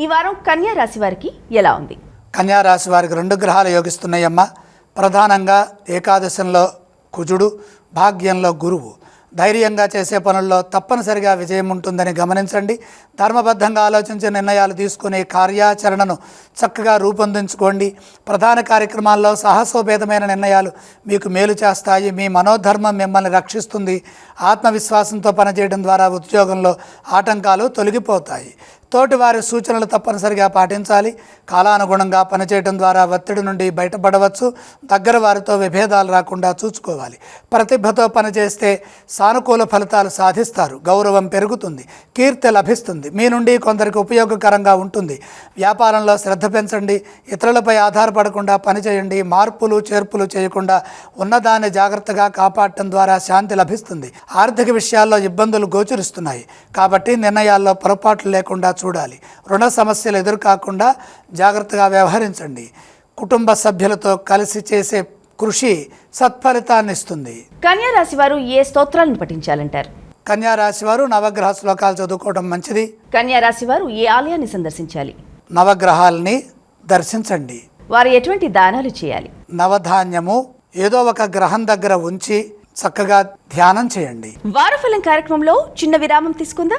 ఈ వారం కన్యా రాశి వారికి ఎలా ఉంది? కన్యా రాశి వారికి రెండు గ్రహాలు యోగిస్తున్నాయమ్మ. ప్రధానంగా ఏకాదశంలో కుజుడు భాగ్యంలో గురువు. ధైర్యంగా చేసే పనుల్లో తప్పనిసరిగా విజయం ఉంటుందని గమనించండి. ధర్మబద్ధంగా ఆలోచించి నిర్ణయాలు తీసుకునే కార్యాచరణను చక్కగా రూపొందించుకోండి. ప్రధాన కార్యక్రమాల్లో సాహసోపేతమైన నిర్ణయాలు మీకు మేలు చేస్తాయి. మీ మనోధర్మం మిమ్మల్ని రక్షిస్తుంది. ఆత్మవిశ్వాసంతో పనిచేయడం ద్వారా ఉద్యోగంలో ఆటంకాలు తొలగిపోతాయి. తోటివారి సూచనలు తప్పనిసరిగా పాటించాలి. కాలానుగుణంగా పనిచేయడం ద్వారా ఒత్తిడి నుండి బయటపడవచ్చు. దగ్గర వారితో విభేదాలు రాకుండా చూసుకోవాలి. ప్రతిభతో పనిచేస్తే సానుకూల ఫలితాలు సాధిస్తారు. గౌరవం పెరుగుతుంది. కీర్తి లభిస్తుంది. మీ నుండి కొందరికి ఉపయోగకరంగా ఉంటుంది. వ్యాపారంలో శ్రద్ధ పెంచండి. ఇతరులపై ఆధారపడకుండా పనిచేయండి. మార్పులు చేర్పులు చేయకుండా ఉన్నదాన్ని జాగ్రత్తగా కాపాడటం ద్వారా శాంతి లభిస్తుంది. ఆర్థిక విషయాల్లో ఇబ్బందులు గోచరిస్తున్నాయి. కాబట్టి నిర్ణయాల్లో పొరపాట్లు లేకుండా చూడాలి. రుణ సమస్యలు ఎదురుకాకుండా జాగ్రత్తగా వ్యవహరించండి. కుటుంబ సభ్యులతో కలిసి చేసే కృషి సత్ఫలితాన్ని ఇస్తుంది. కన్యా రాశి వారు ఏ స్తోత్రాలను పఠించాలంటారు? కన్యా రాశి వారు నవగ్రహ శ్లోకాలు చదువుకోవడం మంచిది. కన్యా రాశి వారు ఏ ఆలయాన్ని సందర్శించాలి? నవగ్రహాలని దర్శించండి. వారు ఎటువంటి దానాలు చేయాలి? నవధాన్యము ఏదో ఒక గ్రహం దగ్గర ఉంచి చక్కగా ధ్యానం చేయండి. వారఫలం కార్యక్రమంలో చిన్న విరామం తీసుకుందాం.